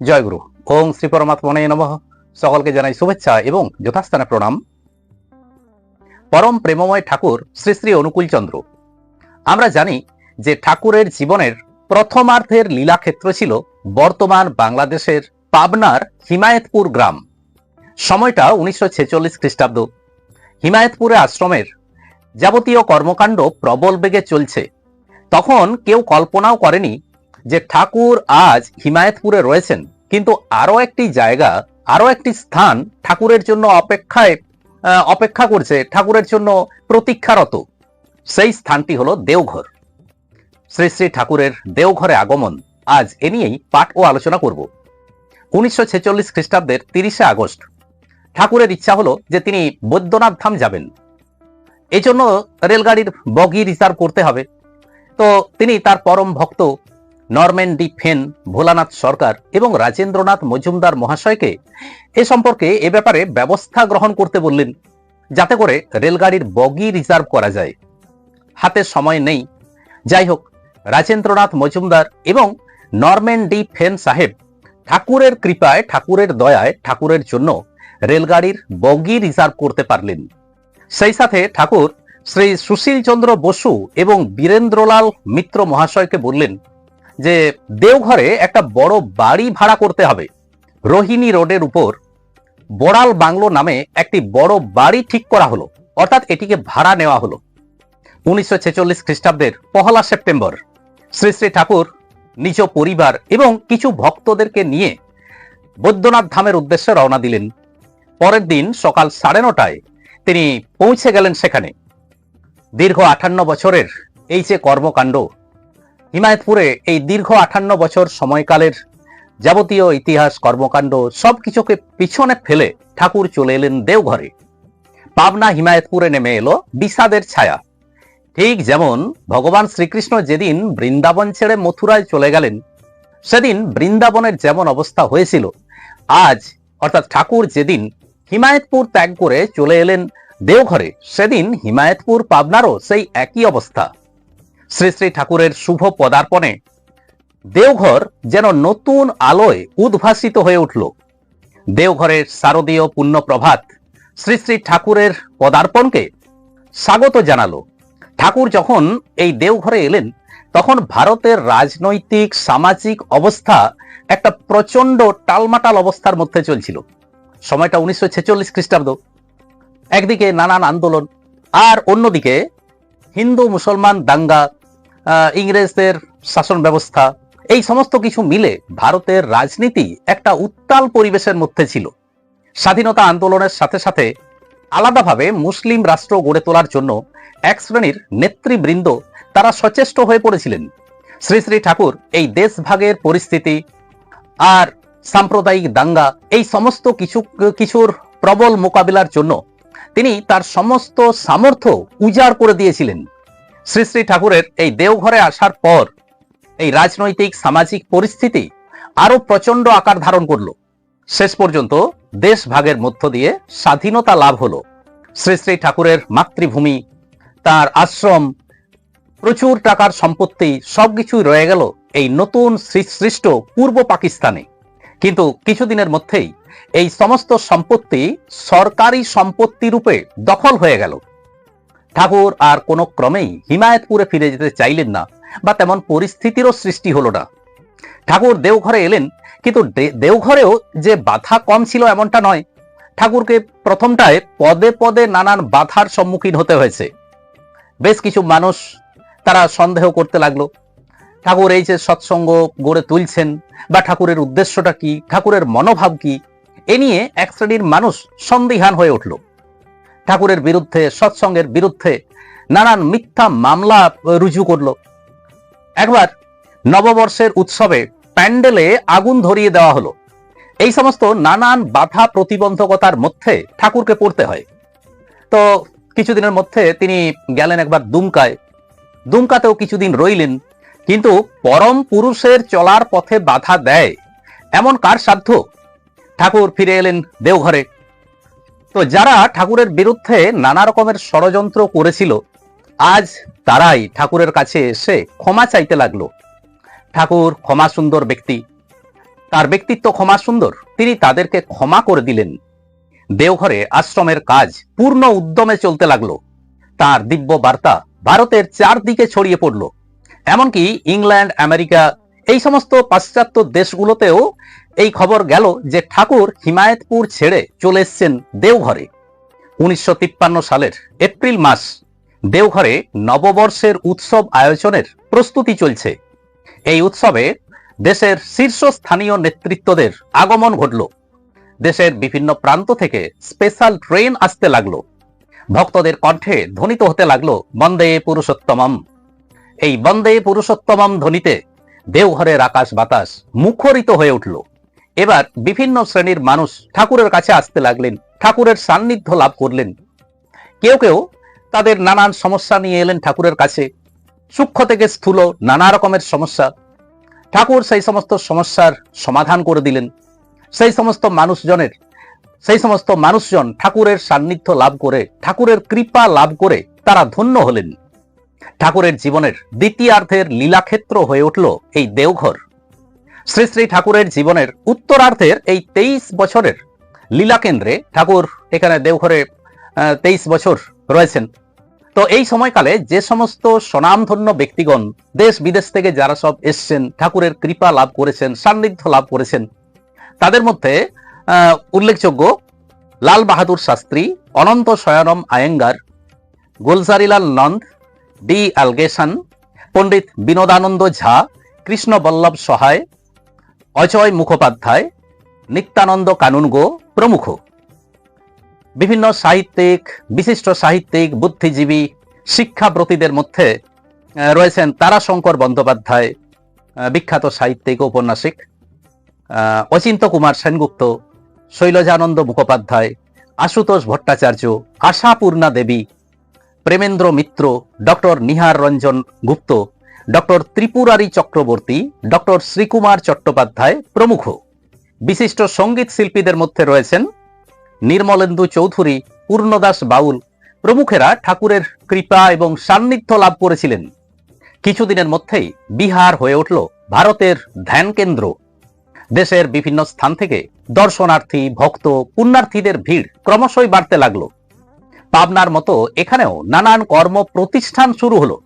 জয় গুরু। ওং শ্রী পরমাত্মনে নমঃ। সকলকে জানাই শুভেচ্ছা এবং যথাস্থানে প্রণাম। পরম প্রেমময় ঠাকুর শ্রী শ্রী অনুকূল চন্দ্র আমরা জানি যে ঠাকুরের জীবনের প্রথমার্ধের লীলাক্ষেত্র ছিল বর্তমান বাংলাদেশের পাবনার হিমায়তপুর গ্রাম। সময়টা উনিশশো ছেচল্লিশ খ্রিস্টাব্দ। হিমায়তপুরে আশ্রমের যাবতীয় কর্মকাণ্ড প্রবল বেগে চলছে। তখন কেউ কল্পনাও করেনি যে ঠাকুর আজ হিমায়তপুরে রয়েছেন, কিন্তু আরও একটি জায়গা আরও একটি স্থান ঠাকুরের জন্য অপেক্ষায় অপেক্ষা করছে, ঠাকুরের জন্য প্রতীক্ষারত। সেই স্থানটি হলো দেওঘর। শ্রী শ্রী ঠাকুরের দেওঘরে আগমন। আজ এ নিয়েই পাঠ ও আলোচনা করব। উনিশশো ছেচল্লিশ খ্রিস্টাব্দের তিরিশে আগস্ট। ঠাকুরের ইচ্ছা হলো যে তিনি বৈদ্যনাথ ধাম যাবেন। এই জন্য রেলগাড়ির বগি রিজার্ভ করতে হবে। তো তিনি তার পরম ভক্ত নরম্যান ডি ফেন, ভোলানাথ সরকার এবং রাজেন্দ্রনাথ মজুমদার মহাশয়কে এ সম্পর্কে এ ব্যাপারে ব্যবস্থা গ্রহণ করতে বললেন, যাতে করে রেলগাড়ির বগি রিজার্ভ করা যায়। হাতে সময় নেই। যাই হোক, রাজেন্দ্রনাথ মজুমদার এবং নরম্যান ডি ফেন সাহেব ঠাকুরের কৃপায়, ঠাকুরের দয়ায়, ঠাকুরের জন্য রেলগাড়ির বগি রিজার্ভ করতে পারলেন। সেই সাথে ঠাকুর শ্রী সুশীল চন্দ্র বসু এবং বীরেন্দ্রলাল মিত্র মহাশয়কে বললেন যে দেওঘরে একটা বড় বাড়ি ভাড়া করতে হবে। রোহিণী রোডের উপর বড়াল বাংলো নামে একটি বড় বাড়ি ঠিক করা হলো, অর্থাৎ এটিকে ভাড়া নেওয়া হলো। উনিশশো ছেচল্লিশ খ্রিস্টাব্দের পহলা সেপ্টেম্বর, শ্রী শ্রী ঠাকুর, নিজ পরিবার এবং কিছু ভক্তদেরকে নিয়ে বৈদ্যনাথ ধামের উদ্দেশ্যে রওনা দিলেন। পরের দিন সকাল সাড়ে নটায় তিনি পৌঁছে গেলেন সেখানে। দীর্ঘ আটান্ন বছরের এই যে কর্মকাণ্ড হিমায়তপুরে এই দীর্ঘ আঠান্ন বছর সময়কালের যাবতীয় ইতিহাস, কর্মকাণ্ড সবকিছুকে পিছনে ফেলে ঠাকুর চলে এলেন দেওঘরে। পাবনা, হিমায়তপুরে নেমে এলো বিষাদের ছায়া। ঠিক যেমন ভগবান শ্রীকৃষ্ণ যেদিন বৃন্দাবন ছেড়ে মথুরায় চলে গেলেন, সেদিন বৃন্দাবনের যেমন অবস্থা হয়েছিল, আজ অর্থাৎ ঠাকুর যেদিন হিমায়তপুর ত্যাগ করে চলে এলেন দেওঘরে, সেদিন হিমায়তপুর, পাবনারও সেই একই অবস্থা। শ্রী শ্রী ঠাকুরের শুভ পদার্পণে দেওঘর যেন নতুন আলোয় উদ্ভাসিত হয়ে উঠল। দেওঘরের শারদীয় পুণ্য প্রভাত শ্রী শ্রী ঠাকুরের পদার্পণকে স্বাগত জানালো। ঠাকুর যখন এই দেওঘরে এলেন, তখন ভারতের রাজনৈতিক, সামাজিক অবস্থা একটা প্রচণ্ড টালমাটাল অবস্থার মধ্যে চলছিল। সময়টা উনিশশো ছেচল্লিশ খ্রিস্টাব্দ। একদিকে নানান আন্দোলন, আর অন্যদিকে হিন্দু, মুসলমান, দাঙ্গা ইংরেজদের শাসন ব্যবস্থা, এই সমস্ত কিছু মিলে ভারতের রাজনীতি একটা উত্তাল পরিবেশের মধ্যে ছিল। স্বাধীনতা আন্দোলনের সাথে সাথে আলাদাভাবে মুসলিম রাষ্ট্র গড়ে তোলার জন্য এক শ্রেণির নেতৃবৃন্দ তারা সচেষ্ট হয়ে পড়েছিলেন। শ্রী শ্রী ঠাকুর এই দেশভাগের পরিস্থিতি আর সাম্প্রদায়িক দাঙ্গা, এই সমস্ত কিছু, কিছুর প্রবল মোকাবিলার জন্য তিনি তার সমস্ত সামর্থ্য উজাড় করে দিয়েছিলেন। শ্রী শ্রী ঠাকুরের এই দেওঘরে আসার পর এই রাজনৈতিক, সামাজিক পরিস্থিতি আরও প্রচণ্ড আকার ধারণ করল। শেষ পর্যন্ত দেশ ভাগের মধ্য দিয়ে স্বাধীনতা লাভ হলো। শ্রী শ্রী ঠাকুরের মাতৃভূমি, তার আশ্রম, প্রচুর টাকার সম্পত্তি সবকিছুই রয়ে গেল এই নতুন সৃষ্ট পূর্ব পাকিস্তানে। কিন্তু কিছুদিনের মধ্যেই এই সমস্ত সম্পত্তি সরকারি সম্পত্তি রূপে দখল হয়ে গেল। ঠাকুর আর কোনো ক্রমেই হিমায়তপুরে ফিরে যেতে চাইলেন না বা তেমন পরিস্থিতিরও সৃষ্টি হলো না। ঠাকুর দেওঘরে এলেন, কিন্তু দেওঘরেও যে বাধা কম ছিল এমনটা নয়। ঠাকুরকে প্রথমটায় পদে পদে নানান বাধার সম্মুখীন হতে হয়েছে। বেশ কিছু মানুষ তারা সন্দেহ করতে লাগল। ঠাকুর এই যে সৎসঙ্গ গড়ে তুলছেন বা ঠাকুরের উদ্দেশ্যটা কি? ঠাকুরের মনোভাব কি? এ নিয়ে এক শ্রেণির মানুষ সন্দিহান হয়ে উঠল। ঠাকুরের বিরুদ্ধে, সৎসঙ্গের বিরুদ্ধে নানান মিথ্যা মামলা রুজু করল। একবার নববর্ষের উৎসবে প্যান্ডেলে আগুন ধরিয়ে দেওয়া হলো। এই সমস্ত নানান বাধা প্রতিবন্ধকতার মধ্যে ঠাকুরকে পড়তে হয়। তো কিছুদিনের মধ্যে তিনি গেলেন একবার দুমকায়। দুমকাতেও কিছুদিন রইলেন। কিন্তু পরম পুরুষের চলার পথে বাধা দেয়। এমন কার সাধ্য? ঠাকুর ফিরে এলেন দেওঘরে। তো যারা ঠাকুরের বিরুদ্ধে নানা রকমের ষড়যন্ত্র করেছিল, আজ তারাই ঠাকুরের কাছে এসে ক্ষমা চাইতে লাগল। ঠাকুর ক্ষমা সুন্দর ব্যক্তি। তার ব্যক্তিত্ব ক্ষমা সুন্দর তিনি তাদেরকে ক্ষমা করে দিলেন। দেওঘরে আশ্রমের কাজ পূর্ণ উদ্যমে চলতে লাগল। তার দিব্য বার্তা ভারতের চারদিকে ছড়িয়ে পড়ল। এমনকি ইংল্যান্ড, আমেরিকা, এই সমস্ত পাশ্চাত্য দেশগুলোতেও এই খবর গেল যে ঠাকুর হিমায়তপুর ছেড়ে চলে এসছেন দেওঘরে। উনিশশো তিপ্পান্ন সালের এপ্রিল মাস দেওঘরে নববর্ষের উৎসব আয়োজনের প্রস্তুতি চলছে। এই উৎসবে দেশের শীর্ষস্থানীয় নেতৃত্বদের আগমন ঘটল। দেশের বিভিন্ন প্রান্ত থেকে স্পেশাল ট্রেন আসতে লাগল। ভক্তদের কণ্ঠে ধ্বনিত হতে লাগল, বন্দে পুরুষোত্তমম। এই বন্দে পুরুষোত্তমম ধ্বনিতে দেওঘরের আকাশ বাতাস মুখরিত হয়ে উঠল। এবার বিভিন্ন শ্রেণির মানুষ ঠাকুরের কাছে আসতে লাগলেন, ঠাকুরের সান্নিধ্য লাভ করলেন। কেউ কেউ তাদের নানান সমস্যা নিয়ে এলেন ঠাকুরের কাছে। সূক্ষ্ম থেকে স্থূল নানা রকমের সমস্যা। ঠাকুর সেই সমস্ত সমস্যার সমাধান করে দিলেন। সেই সমস্ত মানুষজনের, সেই সমস্ত মানুষজন ঠাকুরের সান্নিধ্য লাভ করে, ঠাকুরের কৃপা লাভ করে তারা ধন্য হলেন। ঠাকুরের জীবনের দ্বিতীয়ার্ধের লীলাক্ষেত্র হয়ে উঠল এই দেওঘর। শ্রী শ্রী ঠাকুরের জীবনের উত্তরার্ধের এই তেইশ বছরের লীলাকেন্দ্রে ঠাকুর এখানে দেওঘরে তেইশ বছর রয়েছেন। তো এই সময়কালে যে সমস্ত স্বনামধন্য ব্যক্তিগণ দেশ বিদেশ থেকে যারা সব এসছেন, ঠাকুরের কৃপা লাভ করেছেন, সান্নিধ্য লাভ করেছেন, তাদের মধ্যে উল্লেখযোগ্য লাল বাহাদুর শাস্ত্রী, অনন্ত শয়নম আয়েঙ্গার, গুলজারিলাল নন্দ ডি আলগেশন, পণ্ডিত বিনোদানন্দ ঝা, কৃষ্ণ বল্লভ সহায়, অজয় মুখোপাধ্যায়, নিত্যানন্দ কানুনগো প্রমুখ। বিভিন্ন সাহিত্যিক, বিশিষ্ট সাহিত্যিক, বুদ্ধিজীবী, শিক্ষাব্রতীদের মধ্যে রয়েছেন তারাশঙ্কর বন্দ্যোপাধ্যায় বিখ্যাত সাহিত্যিক, ঔপন্যাসিক Achintya Kumar Sengupta, Shailajananda Mukhopadhyay, Ashutosh Bhattacharya, Ashapurna Devi Premendra Mitra, doctor Nihar Ranjan Gupta, doctor Tripurari Chakraborty, doctor Srikumar Chattopadhyay প্রমুখ। বিশিষ্ট সংগীত শিল্পীদের মধ্যে রয়েছেন নির্মলেন্দু চৌধুরী, পূর্ণদাস বাউল, প্রমুখেরা ঠাকুরের কৃপা এবং সান্নিধ্য লাভ করেছিলেন। কিছুদিনের মধ্যেই বিহার হয়ে উঠল ভারতের ধ্যান কেন্দ্র। দেশের বিভিন্ন স্থান থেকে দর্শনার্থী, ভক্ত, পুণ্যার্থীদের ভিড় ক্রমশই বাড়তে লাগল। পাবনার মতো এখানেও নানান কর্ম প্রতিষ্ঠান শুরু হলো।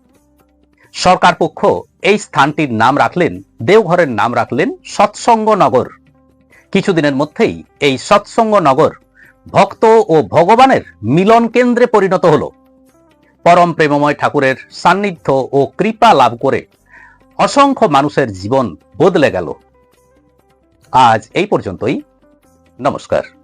সরকার পক্ষ এই স্থানটির নাম রাখলেন, দেওঘরের নাম রাখলেন সৎসঙ্গ নগর কিছুদিনের মধ্যেই এই সৎসঙ্গ নগর ভক্ত ও ভগবানের মিলন কেন্দ্রে পরিণত হল। পরম প্রেমময় ঠাকুরের সান্নিধ্য ও কৃপা লাভ করে অসংখ্য মানুষের জীবন বদলে গেল। আজ এই পর্যন্তই। নমস্কার।